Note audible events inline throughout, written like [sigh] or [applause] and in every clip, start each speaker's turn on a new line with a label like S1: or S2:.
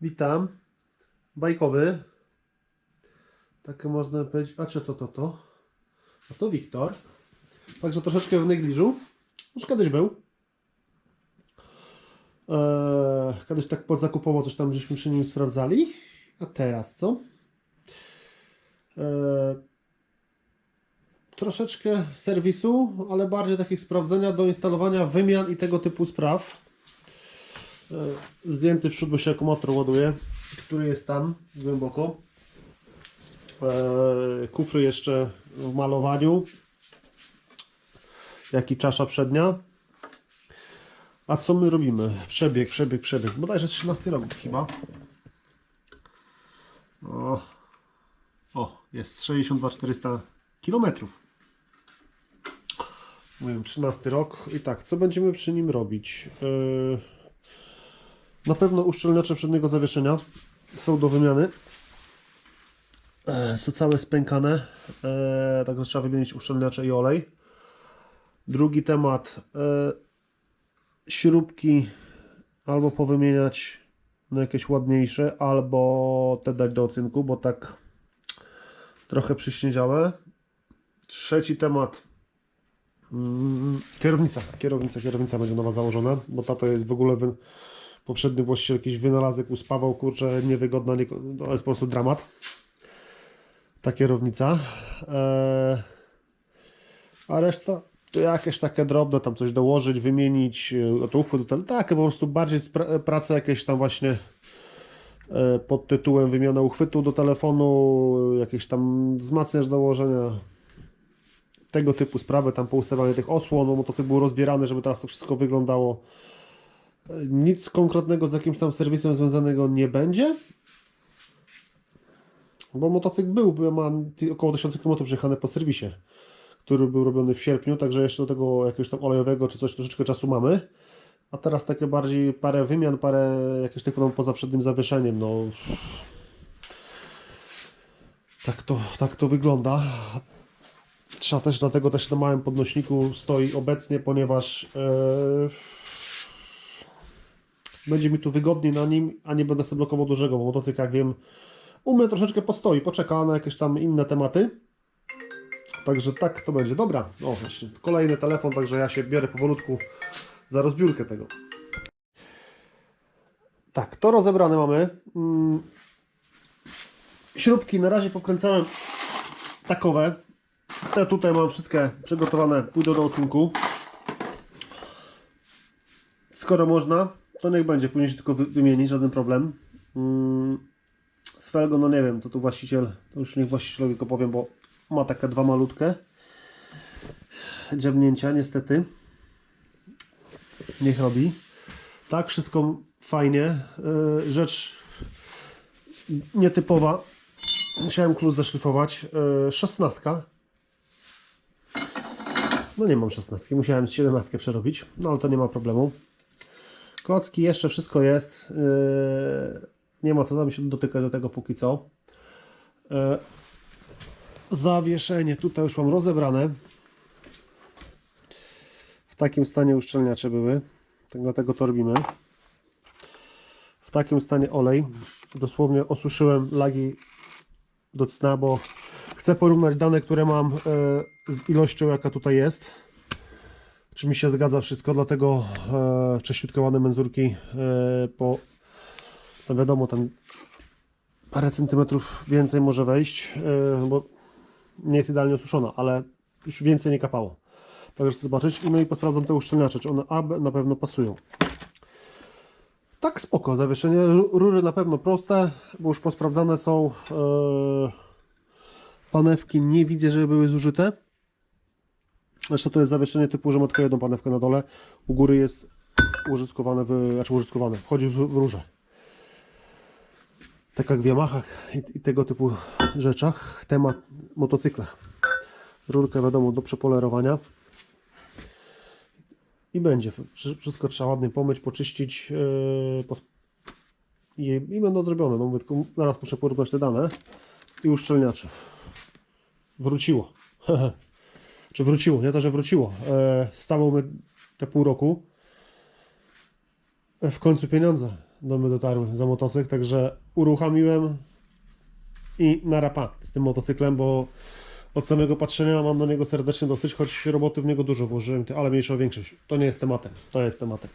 S1: Witam. Bajkowy. Takie można powiedzieć. A czy to, to, to? A to Wiktor. Także troszeczkę w negliżu. Już kiedyś był. Eee, kiedyś tak pozakupowo coś tam żeśmy przy nim sprawdzali. A teraz co? Eee, troszeczkę serwisu, ale bardziej takich sprawdzenia do instalowania wymian i tego typu spraw. E, zdjęty przód, bo się akumulator ładuje, który jest tam głęboko. E, kufry jeszcze w malowaniu, jak i czasza przednia. A co my robimy? Przebieg, przebieg, przebieg. Bodajże 13 rok chyba. O, o jest 62 400 kilometrów. Mówię, 13 rok. I tak, co będziemy przy nim robić? Yy... Na pewno uszczelniacze przedniego zawieszenia są do wymiany. E, są całe spękane, e, także trzeba wymienić uszczelniacze i olej. Drugi temat. E, śrubki albo powymieniać na jakieś ładniejsze, albo te dać do ocynku, bo tak trochę przyśniedziałe. Trzeci temat. Mm, Kierownica, kierownica, kierownica będzie nowa założona, bo ta to jest w ogóle wy... poprzedni właściciel jakiś wynalazek uspawał, kurczę, niewygodna, nie... to jest po prostu dramat. Ta kierownica. Eee... A reszta to jakieś takie drobne, tam coś dołożyć, wymienić, e, to uchwyt, takie po prostu bardziej prace jakieś tam właśnie e, pod tytułem wymiana uchwytu do telefonu, jakieś tam wzmacniacz dołożenia, tego typu sprawy, tam poustawianie tych osłon, no motocykl był rozbierany, żeby teraz to wszystko wyglądało. Nic konkretnego z jakimś tam serwisem związanego nie będzie. Bo motocykl był, był ma około 1000 km przejechane po serwisie, który był robiony w sierpniu, także jeszcze do tego jakiegoś tam olejowego czy coś troszeczkę czasu mamy. A teraz takie bardziej parę wymian, parę tylko tam poza przednim zawieszeniem, no. Tak to, tak to wygląda. Trzeba też, dlatego też na małym podnośniku stoi obecnie, ponieważ e, będzie mi tu wygodniej na nim, a nie będę sobie blokował dużego, bo motocykl, jak wiem, u mnie troszeczkę postoi, poczeka na jakieś tam inne tematy. Także tak to będzie. Dobra, o właśnie, kolejny telefon, także ja się biorę powolutku za rozbiórkę tego. Tak, to rozebrane mamy. Mm. Śrubki na razie pokręcałem takowe. Te tutaj mam wszystkie przygotowane, pójdą do ocynku. Skoro można, to niech będzie, później się tylko wy wymienić, żaden problem. Mm. Z felgo, no nie wiem, to tu właściciel, to już niech właścicielowi tylko powiem, bo ma takie dwa malutkie dziabnięcia, niestety. Niech robi. Tak, wszystko fajnie. Yy, Rzecz nietypowa. Musiałem klucz zaszlifować. Yy, Szesnastka. No nie mam szesnastki, musiałem 17 przerobić, no ale to nie ma problemu. Klocki jeszcze wszystko jest. Yy, Nie ma co tam się dotykać do tego póki co. Yy, Zawieszenie tutaj już mam rozebrane. W takim stanie uszczelniacze były. Tak dlatego to robimy. W takim stanie olej. Dosłownie osuszyłem lagi do cna, bo chcę porównać dane, które mam e, z ilością, jaka tutaj jest. Czy mi się zgadza wszystko, dlatego e, wcześniutko ładne menzurki e, po, no wiadomo, tam parę centymetrów więcej może wejść, e, bo nie jest idealnie osuszona, ale już więcej nie kapało. Także chcę zobaczyć. No i posprawdzam te uszczelniacze, czy one A, B na pewno pasują. Tak spoko, zawieszenie. Ru- Rury na pewno proste, bo już posprawdzane są. E, panewki nie widzę, żeby były zużyte. Zresztą to jest zawieszenie typu, że ma tylko jedną panewkę na dole. U góry jest użytkowane, w, znaczy użytkowane, wchodzi w, w rurze. Tak jak w Yamahach i, i tego typu rzeczach. Temat motocyklach. Rurkę wiadomo do przepolerowania. I będzie. Wszy- Wszystko trzeba ładnie pomyć, poczyścić. Yy, pos- i, I będą zrobione. No mówię, tylko muszę porównać te dane. I uszczelniacze. Wróciło. [laughs] Czy wróciło? Nie to, że wróciło. E, stało te pół roku. E, w końcu pieniądze. do mnie dotarły za motocykl, także uruchomiłem i narapa z tym motocyklem, bo od samego patrzenia mam na niego serdecznie dosyć, choć roboty w niego dużo włożyłem, ale mniejsza większość. To nie jest tematem, to jest tematem.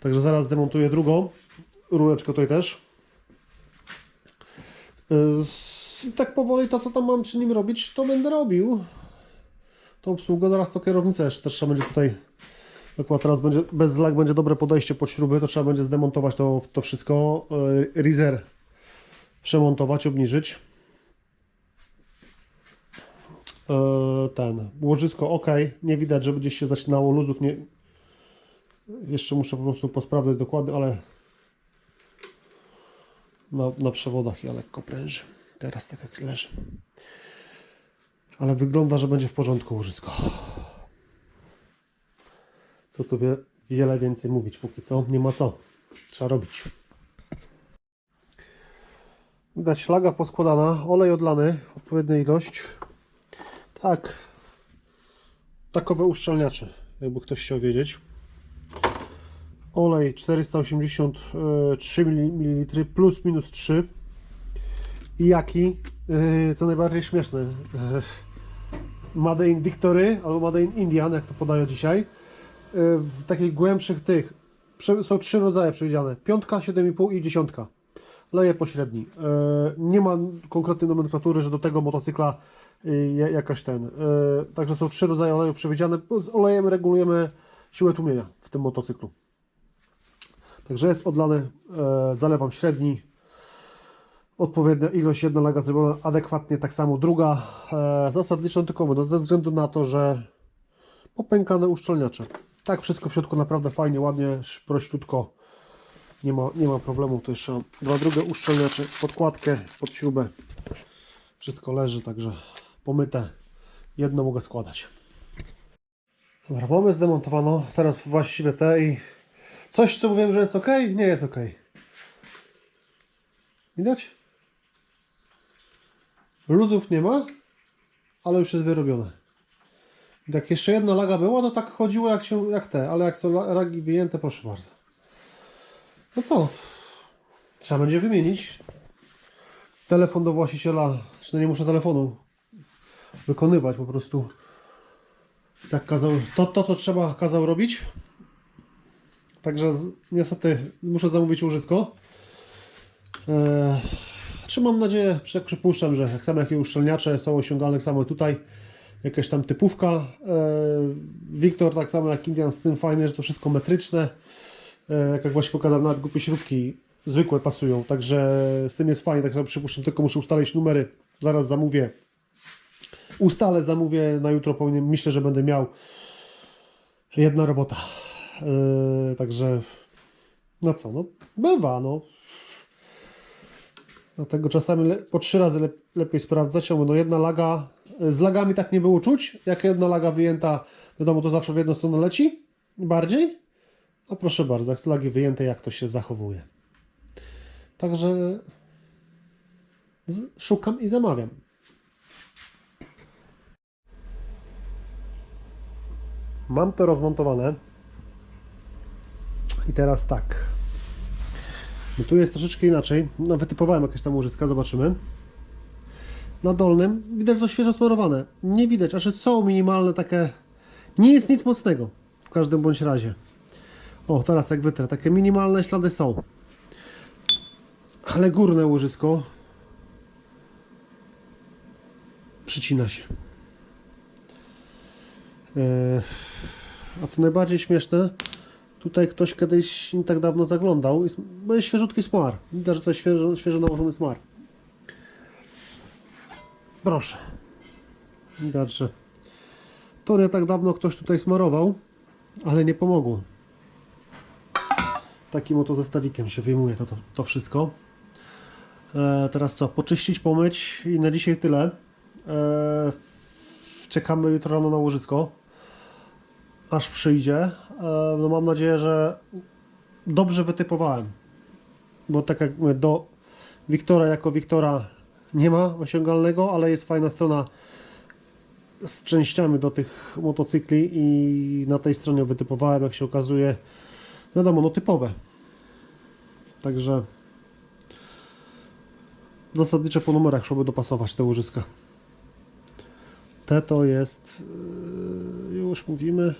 S1: Także zaraz demontuję drugą, rureczkę tutaj też. I tak powoli to, co tam mam przy nim robić, to będę robił. To obsługę, teraz to kierownicę jeszcze też trzeba będzie tutaj Akurat teraz będzie, bez lag będzie dobre podejście pod śruby, to trzeba będzie zdemontować to, to wszystko, yy, riser przemontować, obniżyć. Yy, ten, łożysko ok, nie widać, żeby gdzieś się zaczynało luzów, nie... Jeszcze muszę po prostu posprawdzać dokładnie, ale na, na przewodach ja lekko pręży. Teraz tak jak leży. Ale wygląda, że będzie w porządku łożysko. Co tu wie, wiele więcej mówić póki co? Nie ma co. Trzeba robić. Widać szlaga poskładana, olej odlany, odpowiednia ilość. Tak. Takowe uszczelniacze, jakby ktoś chciał wiedzieć. Olej 483 ml plus minus 3. I jaki? Yy, Co najbardziej śmieszne. Yy, Made in Victory albo Made in Indian, jak to podają dzisiaj. Yy, W takich głębszych tych są trzy rodzaje przewidziane: piątka, 7,5 i dziesiątka. Leje pośredni. Nie ma konkretnej nomenklatury, że do tego motocykla ja- jakaś ten. Także są trzy rodzaje oleju przewidziane. Z olejem regulujemy siłę tłumienia w tym motocyklu. Także jest odlany, zalewam średni, odpowiednia ilość, jedna laga zrobiona adekwatnie, tak samo druga. E, zasadniczo tylko no, ze względu na to, że popękane uszczelniacze. Tak, wszystko w środku naprawdę fajnie, ładnie, prościutko. Nie ma, nie ma problemu. To jeszcze dwa drugie uszczelniacze, podkładkę pod śrubę. Wszystko leży, także pomyte. Jedno mogę składać. Dobra, mamy zdemontowano. Teraz właściwie te i Coś, co mówiłem, że jest ok, nie jest ok. Widać? Luzów nie ma, ale już jest wyrobione. Jak jeszcze jedna laga była, to tak chodziło jak, się, jak te, ale jak są la- ragi wyjęte, proszę bardzo. No co? Trzeba będzie wymienić. Telefon do właściciela, czy nie muszę telefonu wykonywać po prostu. Tak kazał, to, to co trzeba kazał robić. Także z, niestety muszę zamówić łożysko. Eee, mam nadzieję, przypuszczam, że tak samo jak i uszczelniacze są osiągalne, tak samo tutaj jakaś tam typówka. Eee, Wiktor tak samo jak Indian z tym fajny, że to wszystko metryczne. Eee, jak właśnie pokazałem, nawet głupie śrubki zwykłe pasują, także z tym jest fajnie, tak samo przypuszczam, tylko muszę ustalić numery, zaraz zamówię. Ustalę, zamówię, na jutro powinien, myślę, że będę miał jedna robota. Yy, także no co, no bywa, no. Dlatego czasami po trzy razy le, lepiej sprawdzać, bo no jedna laga, z lagami tak nie było czuć, jak jedna laga wyjęta, wiadomo, to zawsze w jedną stronę leci, bardziej, a proszę bardzo, jak z lagi wyjęte, jak to się zachowuje. Także szukam i zamawiam. Mam to rozmontowane. I teraz tak. No tu jest troszeczkę inaczej. No, wytypowałem jakieś tam łożyska, zobaczymy. Na dolnym widać to świeżo smarowane. Nie widać, aż są minimalne takie. Nie jest nic mocnego. W każdym bądź razie. O, teraz jak wytrę, takie minimalne ślady są. Ale górne łożysko przycina się. Eee, a co najbardziej śmieszne, Tutaj ktoś kiedyś nie tak dawno zaglądał, jest, bo jest świeżutki smar. Widać, że to jest świeżo, świeżo nałożony smar. Proszę. Widać, że to nie tak dawno ktoś tutaj smarował, ale nie pomogło. Takim oto zestawikiem się wyjmuje to, to, to wszystko. E, teraz co? Poczyścić, pomyć i na dzisiaj tyle. E, czekamy jutro rano na łożysko aż przyjdzie. E, No mam nadzieję, że dobrze wytypowałem. Bo tak jak mówię, do Wiktora jako Wiktora nie ma osiągalnego, ale jest fajna strona z częściami do tych motocykli i na tej stronie wytypowałem, jak się okazuje, wiadomo, no typowe. Także zasadnicze po numerach szłoby dopasować te łożyska. Te to jest, yy, już mówimy,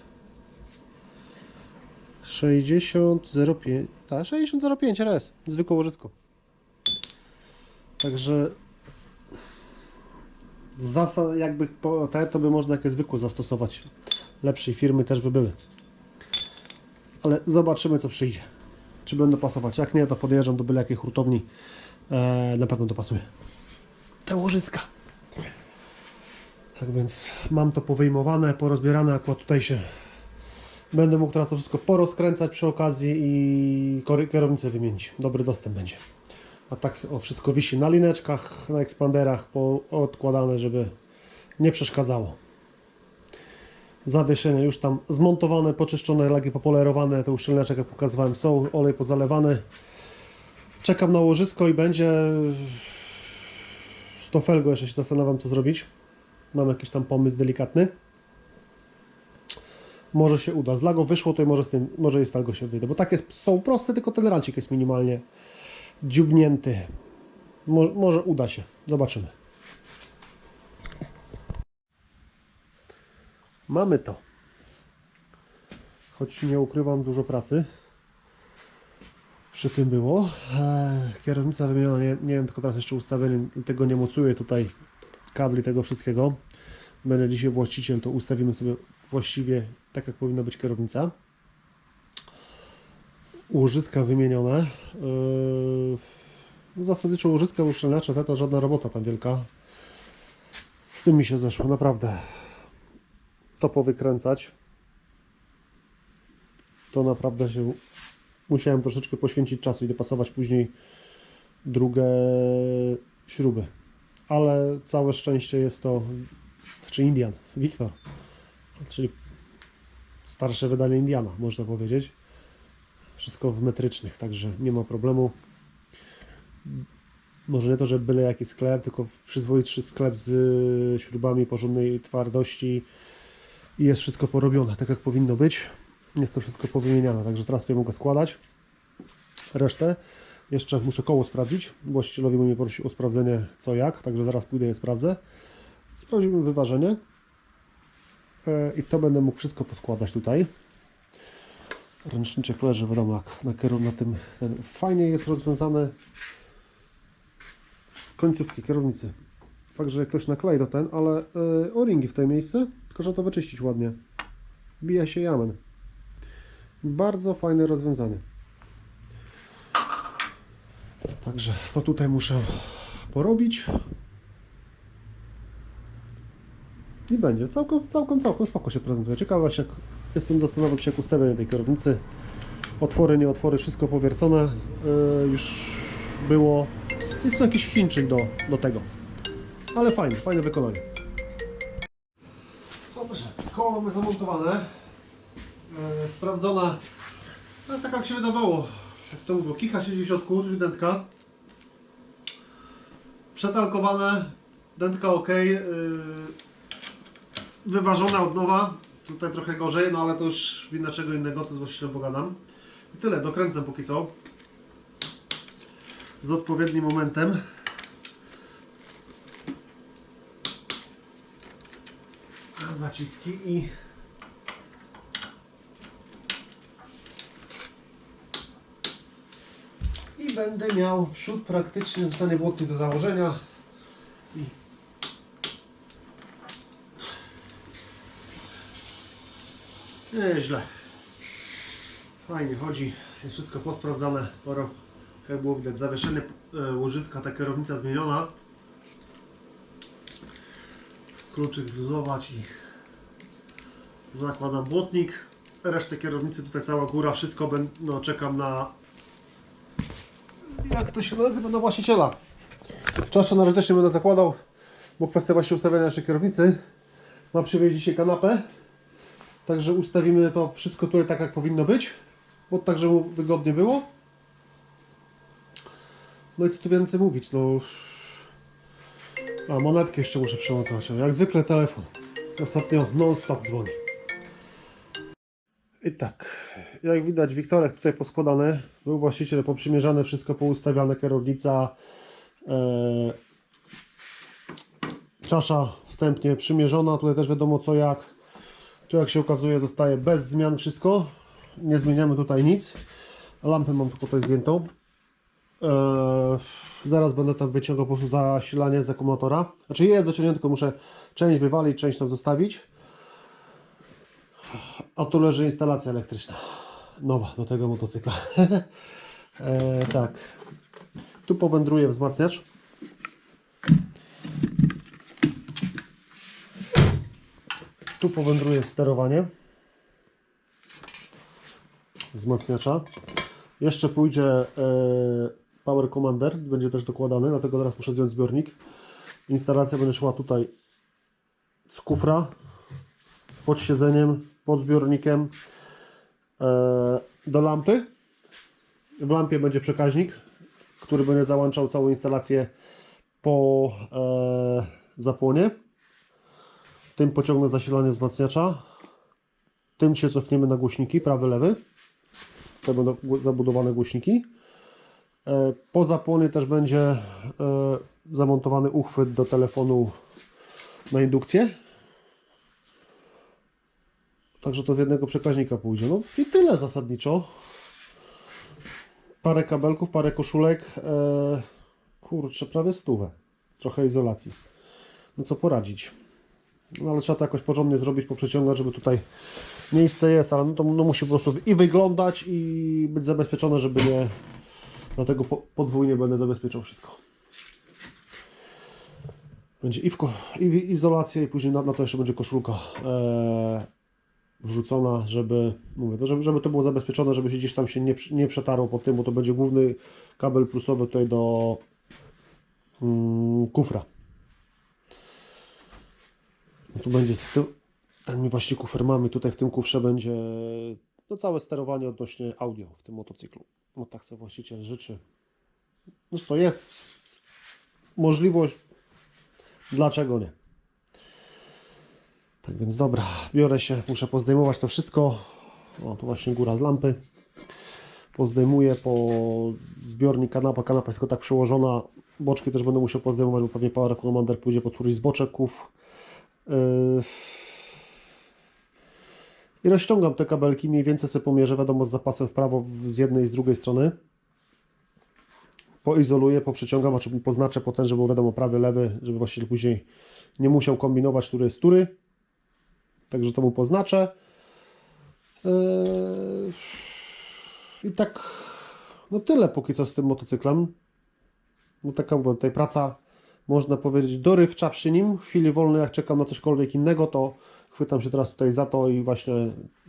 S1: 6005, tak, 6005 RS, zwykłe łożysko. Także zasad, jakby te to by można jakieś zwykłe zastosować. Lepszej firmy też by były. Ale zobaczymy co przyjdzie. Czy będą pasować. Jak nie, to podjeżdżam do byle jakiej hurtowni. E, na pewno dopasuje. Te łożyska. Tak więc mam to powyjmowane, porozbierane. Akurat tutaj się będę mógł teraz to wszystko porozkręcać przy okazji i kierownicę wymienić. Dobry dostęp będzie. A tak o, wszystko wisi na lineczkach, na ekspanderach odkładane, żeby nie przeszkadzało. Zawieszenie już tam zmontowane, poczyszczone, lagi popolerowane, te uszczelniacze jak pokazywałem są, olej pozalewany. Czekam na łożysko i będzie z tą felgą jeszcze się zastanawiam co zrobić. Mam jakiś tam pomysł delikatny. Może się uda. Z lago wyszło, to może, z tym, może i z się wyjdę, bo tak jest, są proste, tylko ten rancik jest minimalnie dziubnięty. Mo, może uda się. Zobaczymy. Mamy to. Choć nie ukrywam, dużo pracy przy tym było. Eee, kierownica wymieniona, nie, nie wiem, tylko teraz jeszcze ustawienie, tego nie mocuję tutaj kabli tego wszystkiego. Będę dzisiaj właściciel, to ustawimy sobie właściwie tak, jak powinna być kierownica. Łożyska wymienione. Yy, zasadniczo łożyska uszczelniacze, te to żadna robota tam wielka. Z tym mi się zeszło, naprawdę. To powykręcać. To naprawdę się musiałem troszeczkę poświęcić czasu i dopasować później drugą śruby. Ale całe szczęście jest to, czy Indian, Wiktor, czyli starsze wydanie Indiana, można powiedzieć. Wszystko w metrycznych, także nie ma problemu. Może nie to, że byle jaki sklep, tylko przyzwoitszy sklep z y, śrubami porządnej twardości i jest wszystko porobione, tak jak powinno być. Jest to wszystko powymieniane, także teraz tutaj mogę składać resztę. Jeszcze muszę koło sprawdzić. Właścicielowi mnie prosił o sprawdzenie co jak, także zaraz pójdę je sprawdzę. Sprawdzimy wyważenie. E, I to będę mógł wszystko poskładać tutaj. Ręczniczek leży, wiadomo, jak na, kieru- na tym. Ten, fajnie jest rozwiązane końcówki kierownicy. Fakt, że ktoś naklei to ten, ale e, o-ringi w tej miejsce, tylko że to wyczyścić ładnie. Bija się jamen. Bardzo fajne rozwiązanie. Także to tutaj muszę porobić. I będzie. Całkiem, całkiem, całkiem spoko się prezentuje. Ciekawe jak jestem zastanawiam się, jak ustawienie tej kierownicy. Otwory, nie otwory, wszystko powiercone. Yy, już było. Jest tu jakiś Chińczyk do, do tego. Ale fajne, fajne wykonanie. Dobrze, koło mamy zamontowane. Yy, sprawdzona. No, tak jak się wydawało. Jak to mówią, kicha siedzi w środku, czyli dętka. Przetalkowane, dętka ok. Yy, wyważone od nowa. Tutaj trochę gorzej, no ale to już wina czego innego, to z właścicielem pogadam. I tyle, dokręcę póki co. Z odpowiednim momentem. A zaciski i i będę miał przód praktycznie zostanie błotny do założenia nieźle. Fajnie chodzi. Jest wszystko posprawdzane. Sporo jak było widać. Zawieszenie e, łożyska ta kierownica zmieniona. Kluczyk zluzować i zakładam błotnik. Resztę kierownicy tutaj cała góra. Wszystko no, czekam na jak to się nazywa, na właściciela. W czasie na razie też nie będę zakładał, bo kwestia właśnie ustawiania naszej kierownicy. Ma przywieźć dzisiaj kanapę, także ustawimy to wszystko tutaj tak jak powinno być, bo tak, żeby mu wygodnie było. No i co tu więcej mówić, no... A, monetkę jeszcze muszę przełączać, jak zwykle telefon. Ostatnio non-stop dzwoni. I tak, jak widać, Wiktorek tutaj poskładany, był właściciel poprzymierzane, wszystko poustawiane, kierownica, e, czasza wstępnie przymierzona, tutaj też wiadomo co jak. Tu jak się okazuje zostaje bez zmian wszystko, nie zmieniamy tutaj nic. Lampę mam tylko tutaj zdjętą. Eee, zaraz będę tam wyciągał po prostu zasilanie z akumulatora. Znaczy jest wyciągnięte, tylko muszę część wywalić, część tam zostawić. A tu leży instalacja elektryczna. Nowa do tego motocykla. [laughs] eee, tak. Tu powędruje wzmacniacz. Tu powędruje sterowanie wzmacniacza. Jeszcze pójdzie e, Power Commander, będzie też dokładany, dlatego teraz muszę zdjąć zbiornik. Instalacja będzie szła tutaj z kufra, pod siedzeniem, pod zbiornikiem e, do lampy. W lampie będzie przekaźnik, który będzie załączał całą instalację po e, zapłonie. Tym pociągnę zasilanie wzmacniacza. Tym się cofniemy na głośniki, prawy, lewy. To będą zabudowane głośniki. E, Po zapłonie też będzie e, zamontowany uchwyt do telefonu na indukcję. Także to z jednego przekaźnika pójdzie. No i tyle zasadniczo. Parę kabelków, parę koszulek. E, kurczę, prawie stówę. Trochę izolacji. No co poradzić. No ale trzeba to jakoś porządnie zrobić, poprzeciągać, żeby tutaj miejsce jest, ale no to no musi po prostu i wyglądać i być zabezpieczone, żeby nie... Dlatego po, podwójnie będę zabezpieczał wszystko. Będzie i, w, i w izolacja i później na, na to jeszcze będzie koszulka e, wrzucona, żeby, mówię, żeby, żeby to było zabezpieczone, żeby się gdzieś tam się nie, nie przetarło po tym, bo to będzie główny kabel plusowy tutaj do mm, kufra. No tu będzie z tyłu, ten mi właśnie kufer mamy, tutaj w tym kufrze będzie no całe sterowanie odnośnie audio w tym motocyklu. No tak sobie właściciel życzy. Zresztą jest możliwość, dlaczego nie. Tak więc dobra, biorę się, muszę pozdejmować to wszystko. O, tu właśnie góra z lampy. Pozdejmuję po zbiornik kanapa, kanapa jest tylko tak przełożona. Boczki też będę musiał pozdejmować, bo pewnie Power Commander pójdzie po któryś z boczków. Yy, I rozciągam te kabelki, mniej więcej sobie pomierzę, wiadomo, z zapasem w prawo z jednej i z drugiej strony. Poizoluję, poprzeciągam, a czy poznaczę potem, żeby było wiadomo prawy, lewy, żeby właściciel później nie musiał kombinować, który jest który. Także to mu poznaczę. Yy, I tak, no tyle póki co z tym motocyklem. No taka mówię, tutaj praca, można powiedzieć, dorywcza przy nim. W chwili wolnej, jak czekam na cośkolwiek innego, to chwytam się teraz tutaj za to i właśnie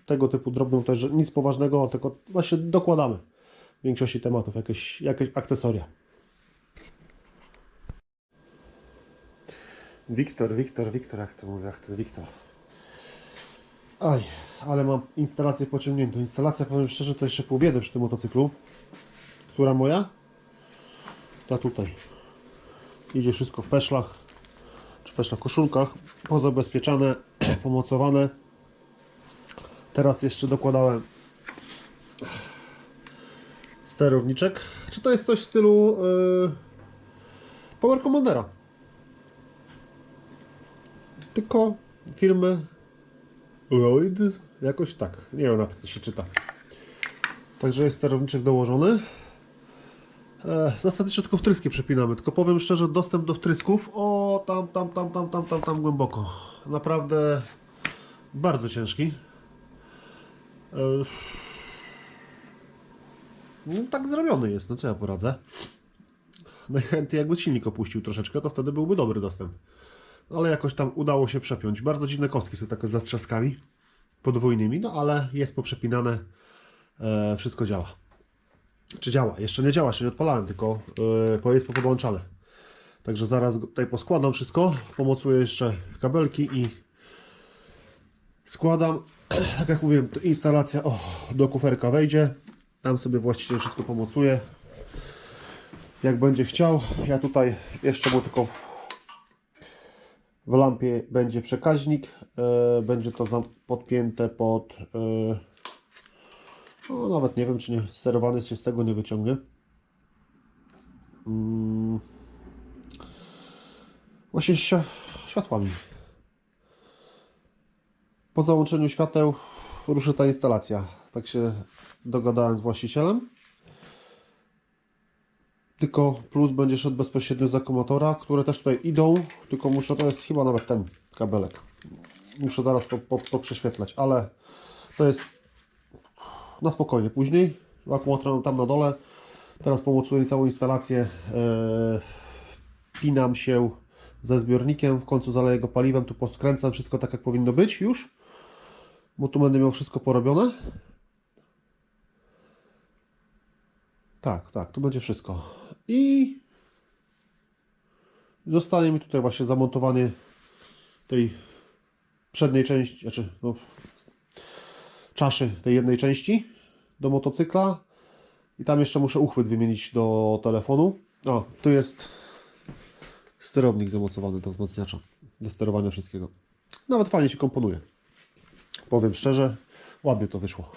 S1: tego typu drobną też nic poważnego, tylko właśnie dokładamy w większości tematów jakieś, jakieś akcesoria. Wiktor, Wiktor, Wiktor, jak to mówię, jak ten Wiktor. Aj, ale mam instalację pociągniętą. Instalacja, powiem szczerze, to jeszcze pół biedy przy tym motocyklu. Która moja? Ta tutaj. Idzie wszystko w peszlach, czy peszlach, koszulkach, pozabezpieczane, [clears throat] pomocowane. Teraz jeszcze dokładałem sterowniczek. Czy to jest coś w stylu yy, Power Commandera? Tylko firmy Lloyd, jakoś tak. Nie wiem, na to się czyta. Także jest sterowniczek dołożony. E, zasadniczo tylko wtryski przepinamy. Tylko powiem szczerze, dostęp do wtrysków, o tam, tam, tam, tam, tam, tam, tam głęboko. Naprawdę bardzo ciężki. E, no tak zrobiony jest, no co ja poradzę. Najchętniej jakby silnik opuścił troszeczkę, to wtedy byłby dobry dostęp. Ale jakoś tam udało się przepiąć. Bardzo dziwne kostki są takie z zatrzaskami podwójnymi, no ale jest poprzepinane. E, wszystko działa. Czy działa? Jeszcze nie działa, jeszcze nie odpalałem, tylko yy, jest podłączane. Także zaraz tutaj poskładam wszystko. Pomocuję jeszcze kabelki i składam. [clears throat] Tak jak mówiłem, to instalacja o, do kuferka wejdzie. Tam sobie właściciel wszystko pomocuje. Jak będzie chciał. Ja tutaj jeszcze mu tylko w lampie będzie przekaźnik. e, będzie to podpięte pod e, No, nawet nie wiem, czy nie, sterowany się z tego nie wyciągnie. Mm. Właśnie świ- światłami. Po załączeniu świateł ruszy ta instalacja. Tak się dogadałem z właścicielem. Tylko plus będzie szedł bezpośrednio z akumulatora, które też tutaj idą, tylko muszę, to jest chyba nawet ten kabelek. Muszę zaraz po, po, poprześwietlać, ale to jest na spokojnie. Później akumulator tam na dole. Teraz pomocuję całą instalację. E, pinam się ze zbiornikiem, w końcu zaleję go paliwem, tu poskręcam wszystko tak jak powinno być już, bo tu będę miał wszystko porobione. Tak, tak, tu będzie wszystko. I zostanie mi tutaj właśnie zamontowanie tej przedniej części, znaczy no, czaszy tej jednej części do motocykla i tam jeszcze muszę uchwyt wymienić do telefonu. O, tu jest sterownik zamocowany do wzmacniacza, do sterowania wszystkiego. Nawet fajnie się komponuje. Powiem szczerze, ładnie to wyszło.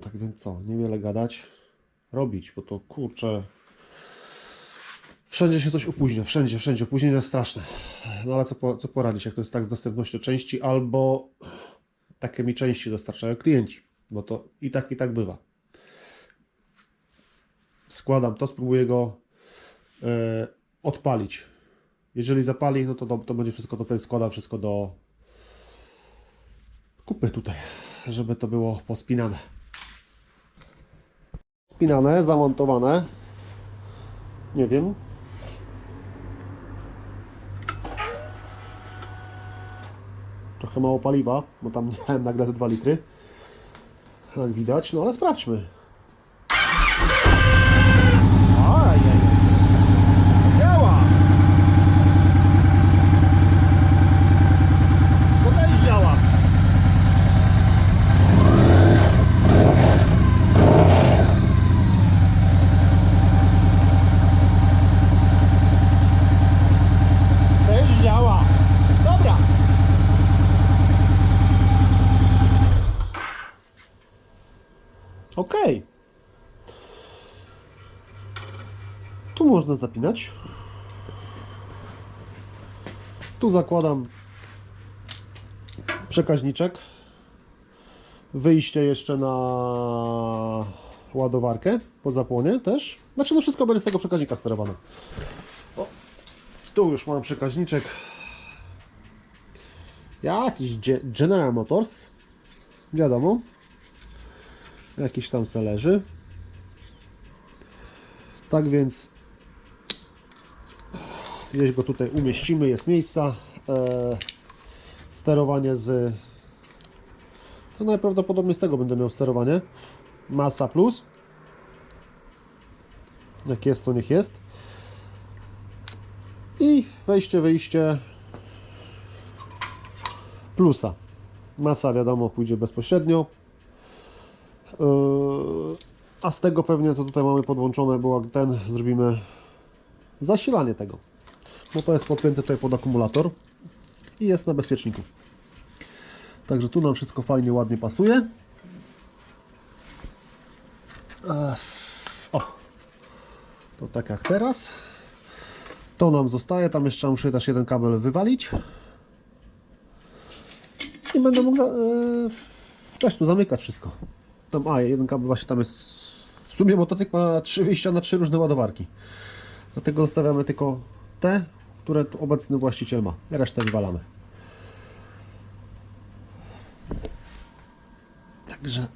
S1: Tak więc co, niewiele gadać, robić, bo to kurczę. Wszędzie się coś opóźnia, wszędzie, wszędzie, opóźnienia straszne. No ale co, co poradzić, jak to jest tak z dostępnością części, albo takie mi części dostarczają klienci, bo to i tak, i tak bywa. Składam to, spróbuję go e, odpalić. Jeżeli zapali, no to, to, to będzie wszystko, ten składam wszystko do kupy tutaj, żeby to było pospinane. Spinane, zamontowane. Nie wiem. Trochę mało paliwa, bo tam [laughs] miałem nagle ze 2 litry. Jak widać, no ale sprawdźmy. Ajajaj. Działa! To też działa.
S2: Też działa. Dobra.
S1: Ok. Tu można zapinać. Tu zakładam przekaźniczek. Wyjście jeszcze na ładowarkę po zapłonie też. Znaczy no wszystko będzie z tego przekaźnika sterowane. O, tu już mam przekaźniczek. Jakiś Ge- General Motors. Wiadomo jakiś tam se leży. Tak więc gdzieś go tutaj umieścimy, jest miejsca. E, sterowanie z to najprawdopodobniej z tego będę miał sterowanie. Masa plus. Jak jest, to niech jest. I wejście, wyjście plusa. Masa wiadomo pójdzie bezpośrednio. Yy, A z tego pewnie, co tutaj mamy podłączone, było ten, zrobimy zasilanie tego. Bo to jest podpięte tutaj pod akumulator i jest na bezpieczniku. Także tu nam wszystko fajnie, ładnie pasuje. O, to tak jak teraz. To nam zostaje, tam jeszcze muszę też jeden kabel wywalić. I będę mógł yy, też tu zamykać wszystko. Tam, a, jeden kabel właśnie tam jest. W sumie motocykl ma trzy wyjścia na trzy różne ładowarki. Dlatego zostawiamy tylko te, które tu obecny właściciel ma. Resztę wywalamy. Także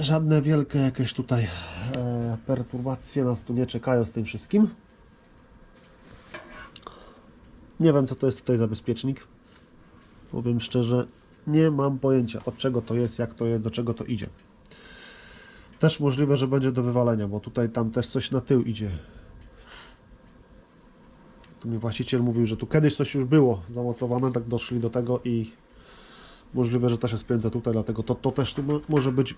S1: żadne wielkie jakieś tutaj e, perturbacje nas tu nie czekają z tym wszystkim. Nie wiem co to jest tutaj za bezpiecznik. Powiem szczerze, nie mam pojęcia od czego to jest, jak to jest, do czego to idzie. Też możliwe, że będzie do wywalenia, bo tutaj tam też coś na tył idzie. Tu mi właściciel mówił, że tu kiedyś coś już było zamocowane, tak doszli do tego i możliwe, że też jest spięte tutaj, dlatego to, to też tu mo- może być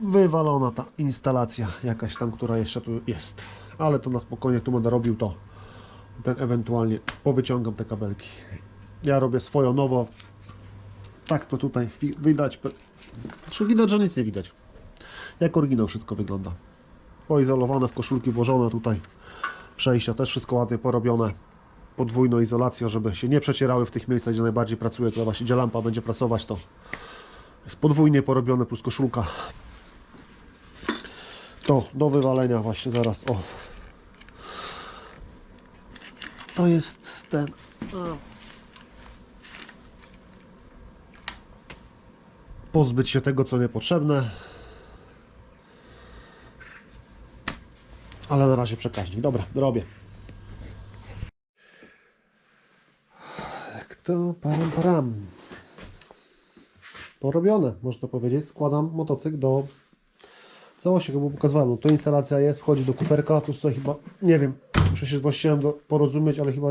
S1: wywalona ta instalacja jakaś tam, która jeszcze tu jest. Ale to na spokojnie tu będę robił to. Ten ewentualnie powyciągam te kabelki Ja robię swoją nowo. Tak to tutaj widać. pe- Czy widać, że nic nie widać. Jak oryginał wszystko wygląda. Poizolowane w koszulki włożone tutaj. Przejścia też wszystko ładnie porobione. Podwójną izolacją, żeby się nie przecierały w tych miejscach, gdzie najbardziej pracuje. To właśnie gdzie lampa będzie pracować, to jest podwójnie porobione plus koszulka. To do wywalenia właśnie zaraz. O. To jest ten. Pozbyć się tego, co niepotrzebne. Ale na razie przekaźnik. Dobra, robię. Jak to param param. Porobione, można powiedzieć. Składam motocykl do całości, mu pokazywałem. No, to instalacja jest, wchodzi do kuferka. Tu sobie chyba, nie wiem, muszę się z właścicielem porozumieć, ale chyba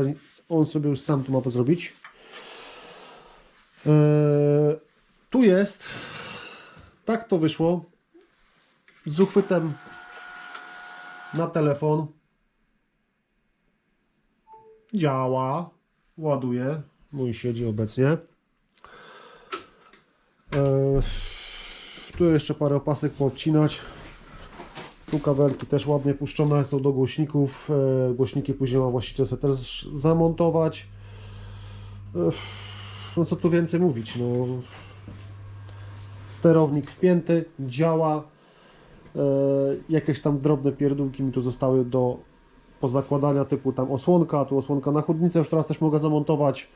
S1: on sobie już sam tu ma to zrobić. Eee, tu jest. Tak to wyszło. Z uchwytem na telefon. Działa. Ładuje. Mój siedzi obecnie. Eee, tu jeszcze parę opasek poobcinać. Tu kabelki też ładnie puszczone są do głośników. Eee, głośniki później ma właściciel sobie też zamontować. Eee, no co tu więcej mówić, no sterownik wpięty, działa. E, jakieś tam drobne pierdółki mi tu zostały do pozakładania typu tam osłonka, tu osłonka na chudnicę już teraz też mogę zamontować.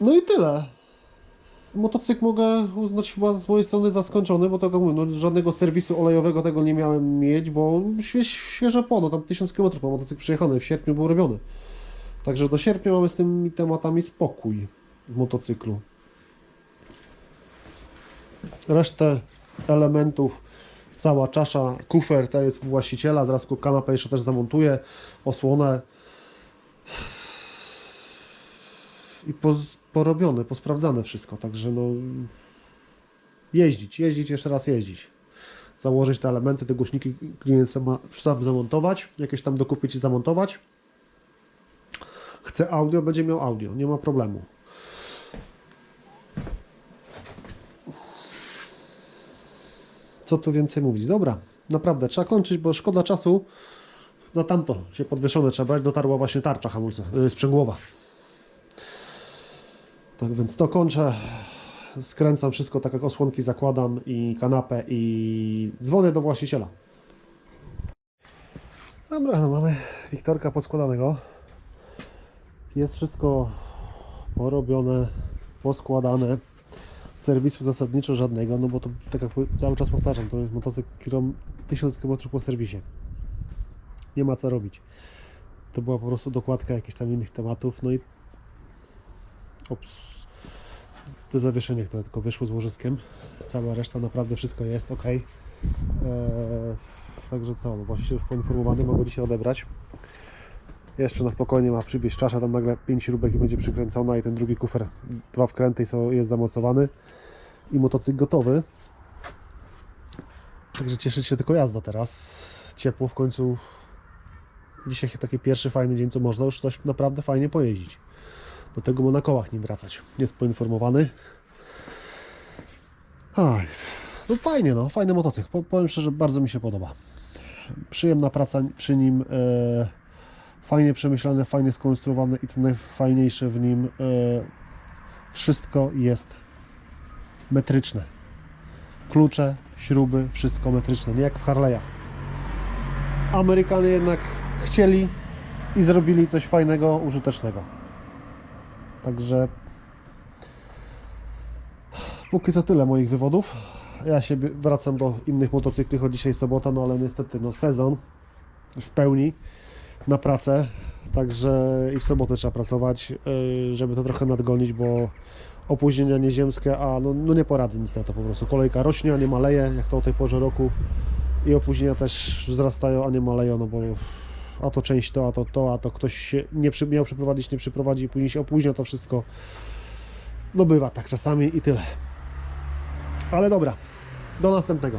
S1: No i tyle. Motocykl mogę uznać chyba z mojej strony za skończony, bo tego mówię, no, żadnego serwisu olejowego tego nie miałem mieć, bo świe, świeże pono, tam 1000 km po motocykl przejechany, w sierpniu był robiony. Także do sierpnia mamy z tymi tematami spokój w motocyklu. Resztę elementów, cała czasza, kufer to jest właściciela, zaraz kanapę jeszcze też zamontuję, osłonę i po, porobione, posprawdzane wszystko, także no jeździć, jeździć, jeszcze raz jeździć. Założyć te elementy, te głośniki klient sam sam zamontować, jakieś tam dokupić i zamontować chce audio, będzie miał audio, nie ma problemu. Co tu więcej mówić? Dobra, naprawdę trzeba kończyć, bo szkoda czasu. Na tamto się podwieszone trzeba brać, dotarła właśnie tarcza hamulca, yy, sprzęgłowa. Tak więc to kończę. Skręcam wszystko tak jak osłonki zakładam i kanapę i dzwonię do właściciela. Dobra, no mamy Wiktorka podskładanego. Jest wszystko porobione, poskładane. Serwisu zasadniczo żadnego, no bo to tak jak cały czas powtarzam, to jest motocykl, który mam 1000 km po serwisie. Nie ma co robić. To była po prostu dokładka jakichś tam innych tematów, no i ops, te zawieszenie, które tylko wyszło z łożyskiem. Cała reszta naprawdę wszystko jest ok. Eee, także co, no właściciel już poinformowany, mogę dzisiaj odebrać. Jeszcze na spokojnie ma przywieźć czasza, tam nagle 5 śrubek i będzie przykręcona i ten drugi kufer, dwa wkręty są, jest zamocowany i motocykl gotowy. Także cieszyć się tylko jazda teraz. Ciepło w końcu. Dzisiaj taki pierwszy fajny dzień, co można już coś naprawdę fajnie pojeździć. Do tego mu na kołach nim wracać. Jest poinformowany. Aj, no fajnie, no, fajny motocykl. Po- Powiem szczerze, bardzo mi się podoba. Przyjemna praca przy nim. E, fajnie przemyślane, fajnie skonstruowane i co najfajniejsze w nim, e, wszystko jest metryczne. Klucze, śruby, wszystko metryczne, nie jak w Harley'ach. Amerykanie jednak chcieli i zrobili coś fajnego, użytecznego. Także póki co tyle moich wywodów. Ja się wracam do innych motocykli, choć dzisiaj sobota, no ale niestety no, sezon w pełni na pracę, także i w sobotę trzeba pracować, yy, żeby to trochę nadgonić, bo opóźnienia nieziemskie, a no, no nie poradzę nic na to po prostu. Kolejka rośnie, a nie maleje, jak to o tej porze roku i opóźnienia też wzrastają, a nie maleją, no bo a to część to, a to to, a to ktoś się nie przy, miał przeprowadzić, nie przyprowadzi, później się opóźnia to wszystko. No bywa tak czasami i tyle. Ale dobra, do następnego.